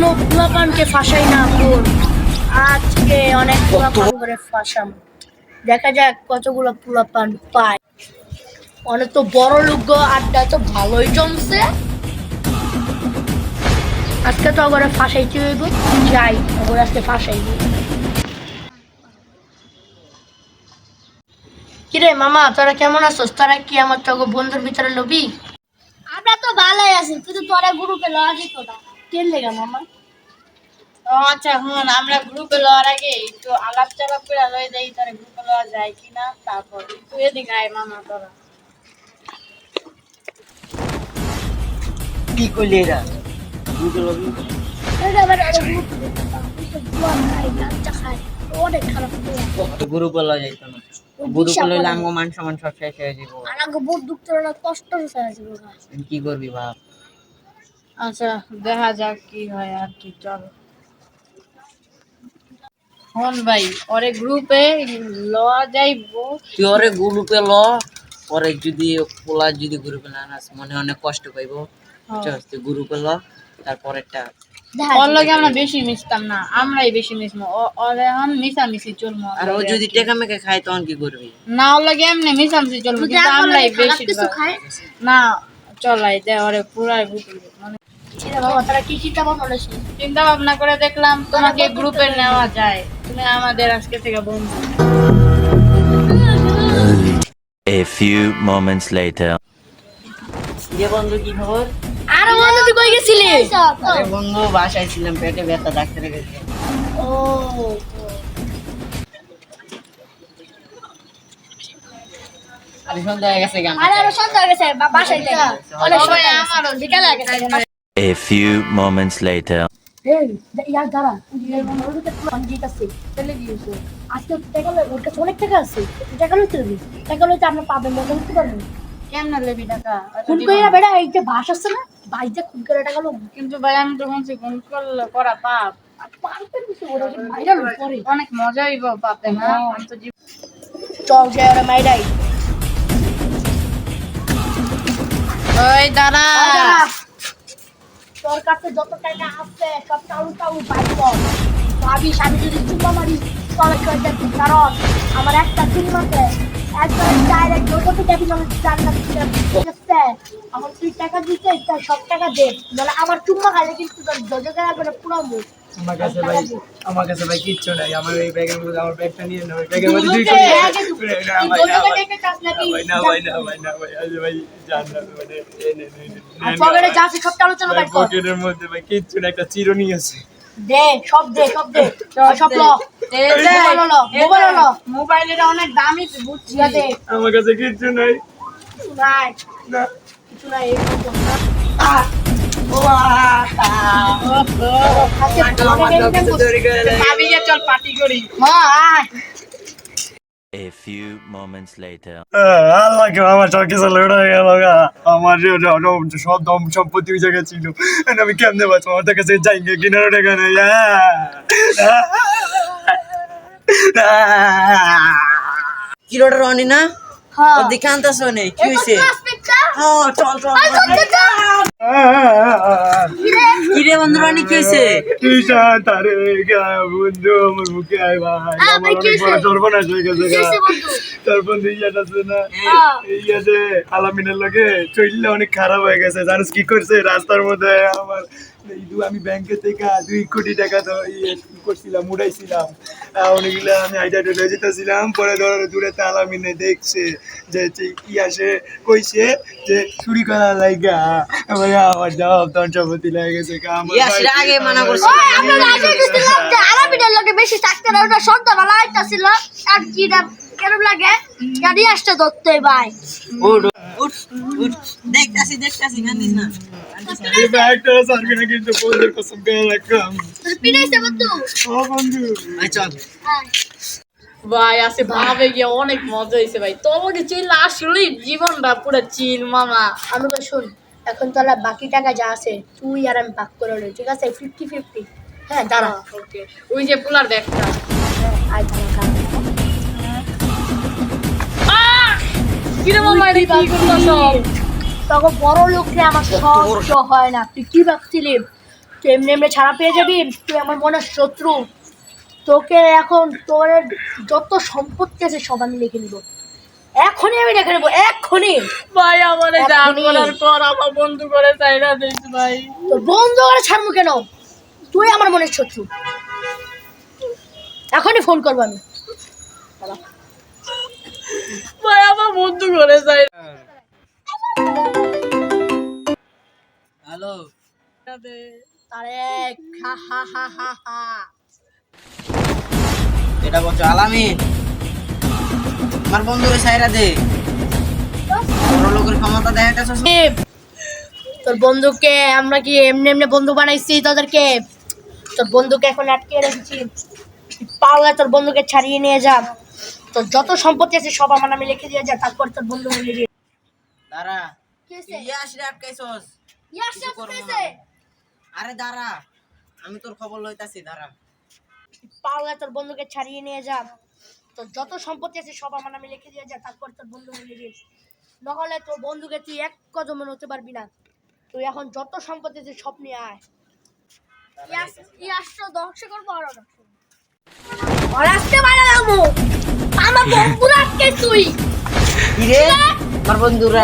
কোনো পোলাপানকে ফাঁসাই না বোন আজকে অনেক পোলাপান করে ফাঁসাম। দেখা যাক কতগুলো পোলাপান পায়। অনেক তো বড় লোক আড্ডা তো ভালোই জমছে। আজকে তো আবার ফাঁসাইতে হইব। যাই আবার আজকে ফাঁসাইব। কিরে মামা তোরা কেমন আছোস? তোরা কি আমার তো বন্ধুর ভিতরে লবি? আমরা তো ভালোই আছি কিন্তু তোরা গ্রুপে লওয়া যেত না কেন লেগা মামা? ও আচ্ছা হুন আমরা গ্রুপে লওয়ার আগে একটু আলাপ চালাপ করে লয়ে যাই তারা গ্রুপে লওয়া যায় কিনা তারপর একটু এদিকে আয় মামা তোরা। কি করলি এরা? গ্রুপ না। বাবা কি করবি বাপ? আচ্ছা দেখা যাক কি হয় আর কি চল। হন ভাই ওরে গ্রুপে লওয়া যাইবো। তুই ওরে গ্রুপে ল পরে যদি পোলা যদি গ্রুপে না নাস মনে অনেক কষ্ট পাইবো। বুঝছস? তুই গ্রুপে ল তারপরেরটা দেখা ওর লগে আমরা বেশি মিশতাম না আমরাই বেশি মিশবো। ও- ওর এখন মিশামিশি চলবো। আর ও যদি টেকা মেকে খায় তখন কি করবি? না ওর লগে এমনি মিশামিশি চলবো যদি কিন্তু আমরাই বেশি না চলাই দে ওরে পুরাই বুঝলি মানে তোরা কি চিন্তা ভাবনা করেছিস চিন্তা ভাবনা করে দেখলাম তোমাকে গ্রুপে নেওয়া যায়। তুমি আমাদের আজকে থেকে বন্ধু। A few moments later. যে বন্ধু কি খবর? আরে বন্ধু তুই কই গেছিলি? আরে বন্ধু বাসায় ছিলাম পেটে ব্যথা ডাক্তারের কাছে ও আরে সন্ধ্যা হয়ে গেছে গান আরে আরে সন্ধ্যা হয়ে গেছে বাসায় যাই অনেক সময় আমারও বিকালে গেছে A few moments later. এই ইয়ার দাঁড়া। ওর কাছে প্ল্যান জিতাছে চলে গিয়েছে আজকে টাকা ওর কাছে অনেক টাকা আছে। টাকা লইতে হবে টাকা লইতে আমরা পাবেন মজা করতে পারব। কেমন লেবি টাকা? খুন দিবা বেড়া এই যে বাস আছে না বাইরে খুন করে টাকা লোক কিন্তু ভাই আমি তো শুনছি কোন করলে করা পাপ। অনেক মজা হইব পাপে না? আমি তো চল যে ওরা মাইরাই। ওই দাঁড়া। তোর কাছে যত টাকা আছে, সব টাউন টাউন পাইব ভাবিস আমি যদি চুপা মারি তবে কারণ আমার একটা সিনেমাতে ডাইরেক্ট আমি ঠিক আছে আমার তুই টাকা দিতে তাই সব টাকা দে। নাহলে আমার চুম্মা খাইলে কিন্তু তোর দজকে করে পুরো মুখ। আমার কাছে ভাই আমার কাছে ভাই কিচ্ছু নাই। আমার এই ব্যাগের মধ্যে আমার ব্যাগটা নিয়ে নাও। ব্যাগের মধ্যে দুই তুই কোটি না ভাই না ভাই। দেখে চাস নাকি? ভাই না ভাই না ভাই না ভাই। আজ ভাই জান না মানে এই নে, নে, নে, আর নে, পকেটে যা সব আলোচনা কর। পকেটের মধ্যে ভাই কিচ্ছু না একটা চিরুনি আছে। দে সব দে সব দে। সব ল। মোবাইল হলো, মোবাইল যে, অনেক দামি বুঝছি ঠিক আমার কাছে কিচ্ছু নাই। নাই। না। কিছু নাই। ভাবি যে চল পার্টি করি। আয়। A few moments later. আল্লাহ কে আমার সব কিছু লড়ে গেল গা। আমার সব দম সম্পত্তি ওই জায়গায় ছিল আমি কেমনে বাঁচবো আমার কাছে যাই গে কিনারও টাকা নাই কি রোড রনি না হ্যাঁ। ওর শোনে কি হয়েছে হ্যাঁ চল চল বন্ধু রনি কি হয়েছে কিষান তারে বন্ধু আমার মুখে আয় ভাই। হ্যাঁ, আমার বড় সর্বনাশ হয়ে গেছে? তার বন্ধু আছে না। আলামিনের লগে চললে অনেক খারাপ হয়ে গেছে। জানিস কি করছে? রাস্তার মধ্যে আমার এই দু- আমি ব্যাংকে থেকে দুই কোটি টাকা তো ইয়ে করছিলাম উড়াইছিলাম। অনেকগুলো আমি আইডা লয়ে যেতেছিলাম পরে ধরো দূরে তে আলামিনে দেখছে যে কি আসে কইছে যে চুরি করা লাইগা। আমার আমার জবাব সম্পত্তি লেগে গেছে গা, আমার ইয়াস ভাই- আগে মানা করছি আরাবিনের লোকে বেশি থাকতে না ওটা সন্ধ্যাবেলা আইতাছিল আর কি না কেরম লাগে? গাড়ি আসতে ধরতে ভাই। উঠ উঠ উঠ। দেখতাছি দেখতাছি কান্দিস না। এই ব্যাগটা সারবি না কিন্তু বন্ধুর কসম করে রাখলাম পিনাইছে বন্ধু। ও বন্ধু ভাই চল। হ্যাঁ ভাই আছে ভাবে গিয়ে অনেক মজা হয়েছে ভাই। তোমাকে চিল আসলে জীবনটা পুরো চিল মামা। আমি তো শুন এখন তাহলে বাকি টাকা যা আছে তুই আর আমি ভাগ করে নিই ঠিক আছে? ফিফটি ফিফটি হ্যাঁ দাঁড়া। ওকে ওই যে পুলার ব্যাগটা। হ্যাঁ, কিরে মামা এটা কি করল তখন বড় লোকরে আমার সহ্য হয় না। তুই কি ভাবছিলি? এমনি এমনি ছাড়া পেয়ে যাবি? তুই আমার মনের শত্রু। তোকে এখন তোর যত সম্পত্তি আছে সব আমি লিখে নিব। এখনই আমি লিখে নেব এখনই। ভাই আমার যা করার পর আমার বন্ধু করে চাইরা দিস ভাই। তোর বন্ধু করে ছাড়বো কেন? তুই আমার মনের শত্রু। এখনই ফোন করব আমি। ভাই বন্ধু করে চাই হ্যালো। আরে হা হা হা হা হা এটা বলছো আলামিন আমার বন্ধুরে সাইরা দে। বড় লোকের ক্ষমতা দেখাইতেছ তোর বন্ধুকে আমরা কি এমনি এমনি বন্ধু বানাইছি তোদেরকে তোর বন্ধুকে এখন আটকে রেখেছি। পাওয়া তোর বন্ধুকে ছাড়িয়ে নিয়ে যা। তোর যত সম্পত্তি আছে সব আমার নামে লিখে দিয়ে যা তারপর তোর বন্ধু মিলে দিয়ে। দাঁড়া। ইয়াস রে আটকাইছস। ইয়াস। আরে দাঁড়া আমি তোর খবর লইতাছি দাঁড়া। পাওয়া তোর বন্ধুকে ছাড়িয়ে নিয়ে যা। তোর যত সম্পত্তি আছে সব আমার নামে লিখে দিয়ে যা তারপর তোর বন্ধু মিলে দিয়ে। নাহলে তোর বন্ধুকে তুই এক কদমে হতে পারবি না। তুই এখন যত সম্পত্তি আছে সব নিয়ে আয়। ইয়াস ইয়াসটা ধ্বংস করব আর ধ্বংস করব। আর আসতে পারে না আমার বন্ধুরা আটকে তুই। রে আমার বন্ধুরা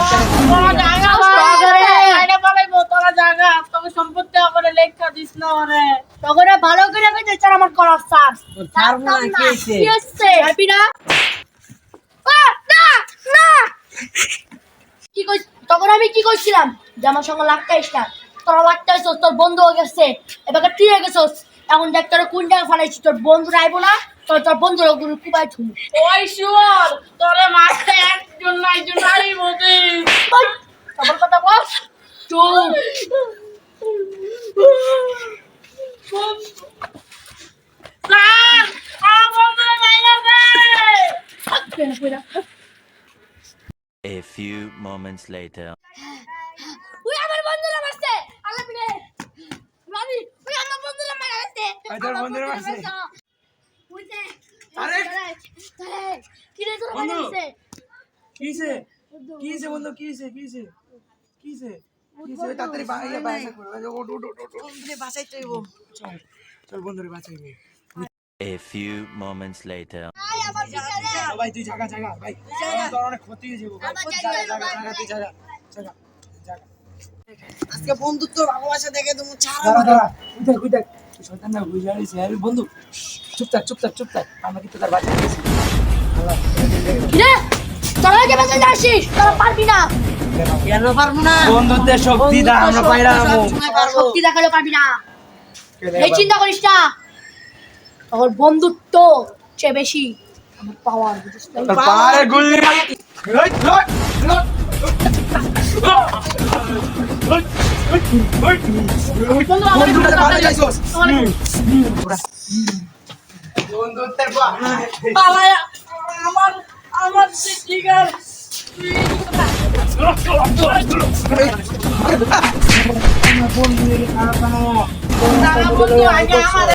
সম্পত্তি লেখা দিস না ওরে। তখন ভালো করে কইতে চার আমার করার স্যার ছাড়বো না, কি হয়েছে? কি হচ্ছে পারবি না? না না। কি কই তখন আমি কি কইছিলাম? যে আমার সঙ্গে লাগতাইস না। তোরা লাগতাইছ তোর বন্ধু হয়ে গেছে এবার তুই হয়ে গেছস। এখন দেখ তোর কোন জায়গায় ফালাইছি তোর বন্ধু আইবো না? তোর তোর বন্ধুর গুরু কুবাই থুম ওই শুয়ার তোরে মারতে একজন না একজন আই বলতে তারপর কথা বল। চুপ। আমার A few moments later. ওই আমার বন্ধুরা মারছে। আল্লাহ বিলে রবি ওই আমার বন্ধুরা মারছে ওই বন্ধুরা মারছে? বুঝতে আরে! কি রে তোর বন্ধু! তাড়াতাড়ি বাইরে বাইরে করো ওট ওট ওট বন্ধুরে চল বন্ধুরে বাঁচাইবে A few moments later. আয় আমার পিছনে। ভাই তুই জায়গা জায়গা ভাই। তোর অনেক ক্ষতি হয়ে যাবে। ভাই আমার জায়গা জায়গা, জায়গা আমার জায়গা তুই জায়গা জায়গা জায়গা আজকে বন্ধুত্ব ভালোবাসা দেখে তুমি ছাড়া দাঁড়া দাঁড়া। উঠে উঠে। তুই শয়তান না বুঝে আছিস আরে বন্ধু চুপ থাক চুপ থাক চুপ থাক। আমরা কিন্তু তার বাঁচা দিয়েছি আল্লাহ কি রে তোরা কে বাঁচাতে আসিস? তোরা পারবি না। কেন পারব না? বন্ধুত্বের শক্তি দা আমরা পাইরা আমু শক্তি দেখালে পারবি না? এই চিন্তা করিস না। তোর বন্ধুত্ব চেয়ে বেশি আমার পাওয়ার বুঝিস? পারে গুল্লি লট লট লট বন্ধুত্বের বাড়ি আমার আমার আছে বন্ধু খারাপ বন্ধু আমার